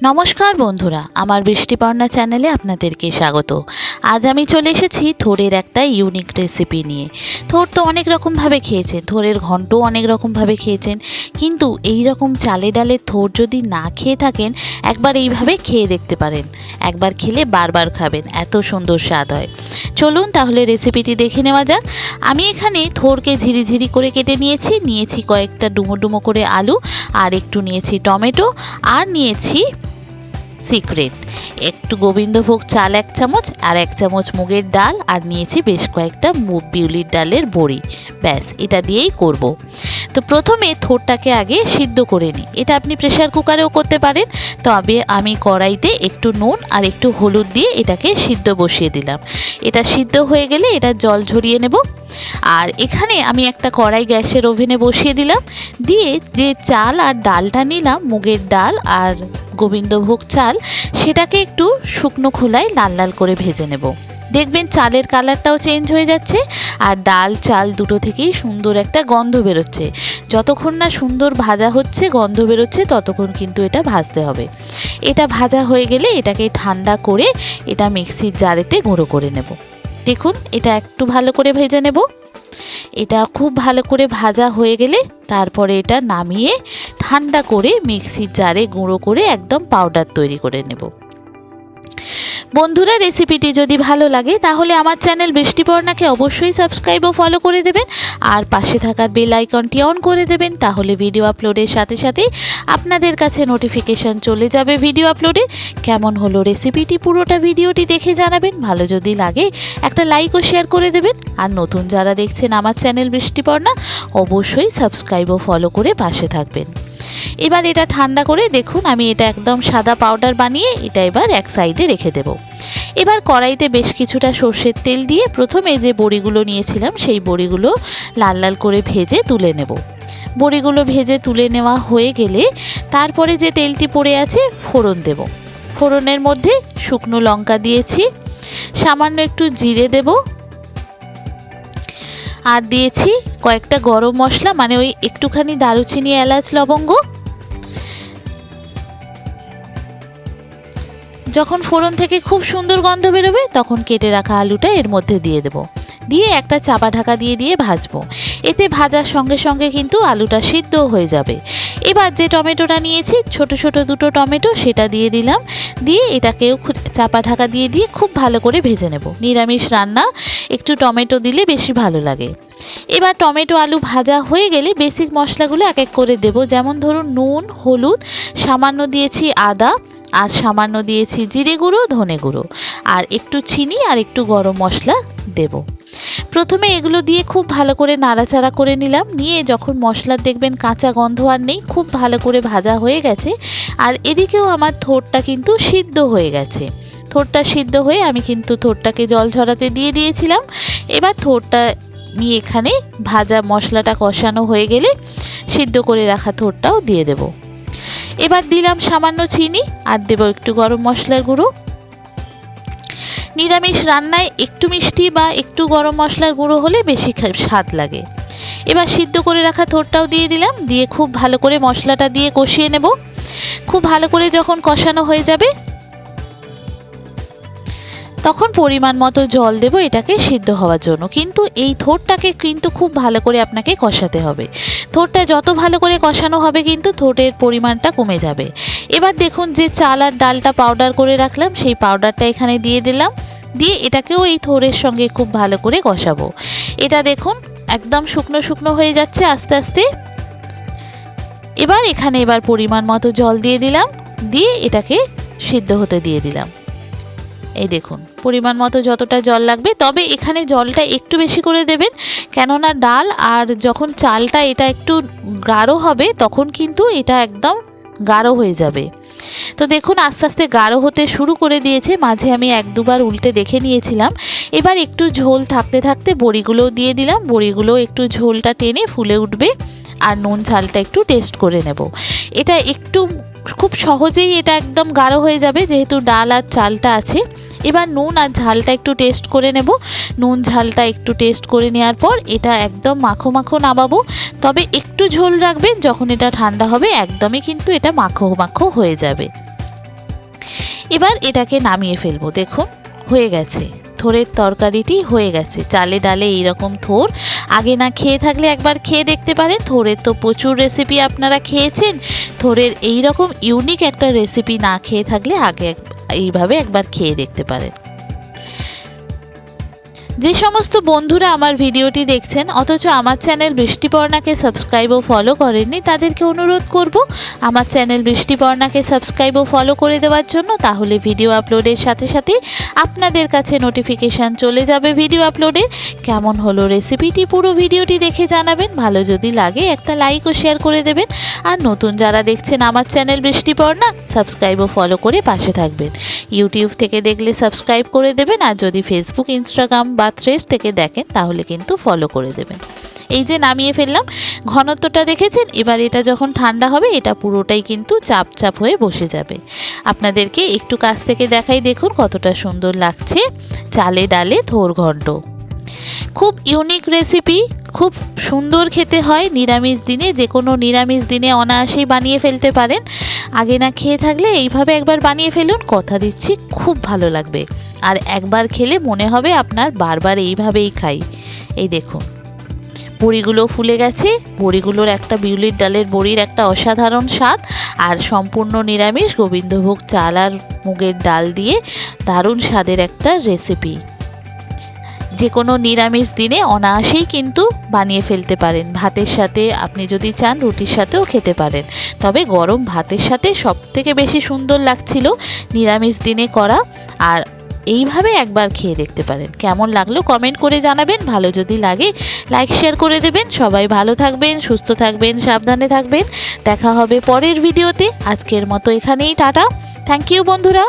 নমস্কার বন্ধুরা, আমার বৃষ্টিপর্ণা চ্যানেলে আপনাদেরকে স্বাগত। আজ আমি চলে এসেছি থোরের একটা ইউনিক রেসিপি নিয়ে। থোর তো অনেক রকমভাবে খেয়েছেন, থোরের ঘন্টও অনেক রকমভাবে খেয়েছেন, কিন্তু এই রকম চালে ডালে থোর যদি না খেয়ে থাকেন, একবার এইভাবে খেয়ে দেখতে পারেন। একবার খেলে বারবার খাবেন, এত সুন্দর স্বাদ হয়। চলুন তাহলে রেসিপিটি দেখে নেওয়া যাক। আমি এখানে থোরকে ঝিরিঝিরি করে কেটে নিয়েছি নিয়েছি কয়েকটা ডুমো ডুমো করে আলু, আর একটু নিয়েছি টমেটো, আর নিয়েছি সিক্রেট। একটু গোবিন্দভোগ চাল এক চামচ আর এক চামচ মুগের ডাল আর নিয়েছি বেশ কয়েকটা মুগ বিউলির ডালের বড়ি। ব্যাস, এটা দিয়েই করব। তো প্রথমে থোরটাকে আগে সিদ্ধ করে নিই। এটা আপনি প্রেশার কুকারেও করতে পারেন। তবে আমি কড়াইতে একটু নুন আর একটু হলুদ দিয়ে এটাকে সিদ্ধ বসিয়ে দিলাম। এটা সিদ্ধ হয়ে গেলে এটা জল ঝরিয়ে নেব। আর এখানে আমি একটা কড়াই গ্যাসের ওভেনে বসিয়ে দিলাম। দিয়ে যে চাল আর ডালটা নিলাম, মুগের ডাল আর গোবিন্দভোগ চাল, সেটাকে একটু শুকনো খোলায় লাল লাল করে ভেজে নেব। দেখবেন চালের কালারটাও চেঞ্জ হয়ে যাচ্ছে আর ডাল, চাল দুটো থেকেই সুন্দর একটা গন্ধ বেরোচ্ছে। যতক্ষণ না সুন্দর ভাজা হচ্ছে, গন্ধ বেরোচ্ছে, ততক্ষণ কিন্তু এটা ভাজতে হবে। এটা ভাজা হয়ে গেলে এটাকে ঠান্ডা করে এটা মিক্সির জারেতে গুঁড়ো করে নেব। দেখুন, এটা একটু ভালো করে ভেজে নেব। এটা খুব ভালো করে ভাজা হয়ে গেলে তারপরে এটা নামিয়ে ঠান্ডা করে মিক্সির জারে গুঁড়ো করে একদম পাউডার তৈরি করে নেব। বন্ধুরা রেসিপিটি যদি ভালো লাগে, তাহলে আমার চ্যানেল বৃষ্টিপর্ণাকে অবশ্যই সাবস্ক্রাইব ও ফলো করে দেবেন। আর পাশে থাকার বেল আইকনটি অন করে দেবেন, তাহলে ভিডিও আপলোডের সাথে সাথে আপনাদের কাছে নোটিফিকেশন চলে যাবে ভিডিও আপলোডে কেমন হলো রেসিপিটি পুরোটা ভিডিওটি দেখে জানাবেন। ভালো যদি লাগে, একটা লাইক ও শেয়ার করে দেবেন। আর নতুন যারা দেখছেন আমার চ্যানেল বৃষ্টিপর্ণা, অবশ্যই সাবস্ক্রাইব ও ফলো করে পাশে থাকবেন। এবার এটা ঠান্ডা করে দেখুন, আমি এটা একদম সাদা পাউডার বানিয়ে এটা এবার এক সাইডে রেখে দেব। এবার কড়াইতে বেশ কিছুটা সর্ষের তেল দিয়ে প্রথমে যে বড়িগুলো নিয়েছিলাম, সেই বড়িগুলো লাল লাল করে ভেজে তুলে নেব। বড়িগুলো ভেজে তুলে নেওয়া হয়ে গেলে তারপরে যে তেলটি পড়ে আছে, ফোড়ন দেব। ফোড়নের মধ্যে শুকনো লঙ্কা দিয়েছি, সামান্য একটু জিরে দেব আর দিয়েছি কয়েকটা গরম মশলা মানে ওই একটুখানি দারুচিনি, এলাচ, লবঙ্গ। যখন ফোড়ন থেকে খুব সুন্দর গন্ধ বেরোবে, তখন কেটে রাখা আলুটা এর মধ্যে দিয়ে দেব। দিয়ে একটা চাপা ঢাকা দিয়ে দিয়ে ভাজবো। এতে ভাজার সঙ্গে সঙ্গে কিন্তু আলুটা সিদ্ধ হয়ে যাবে। এবার যে টমেটোটা নিয়েছি, ছোট ছোট দুটো টমেটো সেটা দিয়ে দিলাম। দিয়ে এটাকেও চাপা ঢাকা দিয়ে দিয়ে খুব ভালো করে ভেজে নেব। নিরামিষ রান্না, একটু টমেটো দিলে বেশি ভালো লাগে। এবার টমেটো আলু ভাজা হয়ে গেলে বেসিক মশলাগুলো এক এক করে দেব। যেমন ধরুন, নুন, হলুদ, সামান্য দিয়েছি আদা, আর সামান্য দিয়েছি জিরে গুঁড়ো, ধনে গুঁড়ো। আর একটু চিনি আর একটু গরম মশলা দেব। প্রথমে এগুলো দিয়ে খুব ভালো করে নাড়াচাড়া করে নিলাম। নিয়ে যখন মশলা দেখবেন কাঁচা গন্ধ আর নেই, খুব ভালো করে ভাজা হয়ে গেছে। আর এদিকেও আমার থোরটা কিন্তু সিদ্ধ হয়ে গেছে। থোরটা সিদ্ধ হয়ে আমি কিন্তু থোরটাকে জল ঝরাতে দিয়ে দিয়েছিলাম। এবার থোরটা নিয়ে এখানে ভাজা মশলাটা কষানো হয়ে গেলে সিদ্ধ করে রাখা থোরটাও দিয়ে দেবো। এবার দিলাম সামান্য চিনি আর দেবো একটু গরম মশলার গুঁড়ো। নিরামিষ রান্নায় একটু মিষ্টি বা একটু গরম মশলার গুঁড়ো হলে বেশি স্বাদ লাগে। এবার সিদ্ধ করে রাখা থোরটাও দিয়ে দিলাম, দিয়ে খুব ভালো করে মশলাটা দিয়ে কষিয়ে নেব। খুব ভালো করে যখন কষানো হয়ে যাবে, তখন পরিমাণ মতো জল দেব এটাকে সিদ্ধ হওয়ার জন্য। কিন্তু এই থোরটাকে কিন্তু খুব ভালো করে আপনাকে কষাতে হবে। থোরটা যত ভালো করে কষানো হবে কিন্তু থোটের পরিমাণটা কমে যাবে। এবার দেখুন যে চাল আর ডালটা পাউডার করে রাখলাম, সেই পাউডারটা এখানে দিয়ে দিলাম। দিয়ে এটাকেও এই থোরের সঙ্গে খুব ভালো করে কষাবো। এটা দেখুন একদম শুকনো শুকনো হয়ে যাচ্ছে আস্তে আস্তে। এবার এখানে এবার পরিমাণ মতো জল দিয়ে দিলাম, দিয়ে এটাকে সিদ্ধ হতে দিয়ে দিলাম। এই দেখুন, পরিমাণ মতো যতটা জল লাগবে, তবে এখানে জলটা একটু বেশি করে দেবেন, কেননা ডাল আর যখন চালটা এটা একটু গাঢ় হবে, তখন কিন্তু এটা একদম গাঢ় হয়ে যাবে। তো দেখুন, আস্তে আস্তে গাঢ় হতে শুরু করে দিয়েছে। মাঝে আমি এক দুবার উল্টে দেখে নিয়েছিলাম। এবার একটু ঝোল থাকতে থাকতে বড়িগুলোও দিয়ে দিলাম। বড়িগুলো একটু ঝোলটা টেনে ফুলে উঠবে আর নুন ঝালটা একটু টেস্ট করে নেব। এটা একটু খুব সহজেই এটা একদম গাঢ় হয়ে যাবে, যেহেতু ডাল আর চালটা আছে। এবার নুন আর ঝালটা একটু টেস্ট করে নেব। নুন ঝালটা একটু টেস্ট করে নেওয়ার পর এটা একদম মাখো মাখো নামাবো। তবে একটু ঝোল রাখবেন, যখন এটা ঠান্ডা হবে একদমই কিন্তু এটা মাখো মাখো হয়ে যাবে। এবার এটাকে নামিয়ে ফেলব, দেখুন, হয়ে গেছে। থোরের তরকারিটি হয়ে গেছে, চালে ডালে এইরকম থোর। আগে না খেয়ে থাকলে একবার খেয়ে দেখতে পারেন, থোরের তো প্রচুর রেসিপি আপনারা খেয়েছেন। থোরের এই রকম ইউনিক একটা রেসিপি না খেয়ে থাকলে আগে এইভাবে একবার খেয়ে দেখতে পারেন। যে সমস্ত বন্ধুরা আমার ভিডিওটি দেখছেন, অথচ আমার চ্যানেল বৃষ্টিপর্ণাকে সাবস্ক্রাইব ও ফলো করেননি, তাদেরকে অনুরোধ করব আমার চ্যানেল বৃষ্টিপর্ণাকে সাবস্ক্রাইব ও ফলো করে দেওয়ার জন্য। তাহলে ভিডিও আপলোডের সাথে সাথে আপনাদের কাছে নোটিফিকেশান চলে যাবে ভিডিও আপলোডে কেমন হলো রেসিপিটি পুরো ভিডিওটি দেখে জানাবেন। ভালো যদি লাগে একটা লাইক ও শেয়ার করে দেবেন। আর নতুন যারা দেখছেন আমার চ্যানেল বৃষ্টিপর্ণা সাবস্ক্রাইব ও ফলো করে পাশে থাকবেন। ইউটিউব থেকে দেখলে সাবস্ক্রাইব করে দেবেন। আর যদি ফেসবুক ইনস্টাগ্রাম বা থ্রেস থেকে দেখেন, তাহলে কিন্তু ফলো করে দেবেন। এই যে নামিয়ে ফেললাম, ঘনত্বটা দেখেছেন? এবার এটা যখন ঠান্ডা হবে, এটা পুরোটাই কিন্তু চাপ চাপ হয়ে বসে যাবে। আপনাদেরকে একটু কাছ থেকে দেখাই দেখুন কতটা সুন্দর লাগছে চালে ডালে থোর ঘন্ট। খুব ইউনিক রেসিপি খুব সুন্দর খেতে হয়, নিরামিষ দিনে, যে কোনো নিরামিষ দিনে অনায়াসেই বানিয়ে ফেলতে পারেন। আগে না খেয়ে থাকলে এইভাবে একবার বানিয়ে ফেলুন, কথা দিচ্ছি, খুব ভালো লাগবে। আর একবার খেলে মনে হবে আপনার বারবার এইভাবেই খাই। এই দেখুন। বড়িগুলো ফুলে গেছে। বড়িগুলোর একটা বিউলির ডালের বড়ির একটা অসাধারণ স্বাদ আর সম্পূর্ণ নিরামিষ গোবিন্দভোগ চাল আর মুগের ডাল দিয়ে দারুণ স্বাদের একটা রেসিপি যে কোনো নিরামিষ দিনে অনায়াসেই কিন্তু বানিয়ে ফেলতে পারেন। ভাতের সাথে আপনি যদি চান রুটির সাথেও খেতে পারেন। তবে গরম ভাতের সাথে সব থেকে বেশি সুন্দর লাগছিল নিরামিষ দিনে করা আর এইভাবে একবার খেয়ে দেখতে পারেন। কেমন লাগল কমেন্ট করে জানাবেন। ভালো যদি লাগে লাইক শেয়ার করে দেবেন। সবাই ভালো থাকবেন, সুস্থ থাকবেন, সাবধানে থাকবেন। দেখা হবে পরের ভিডিওতে আজকের মতো এখানেই, টাটা। থ্যাংক ইউ বন্ধুরা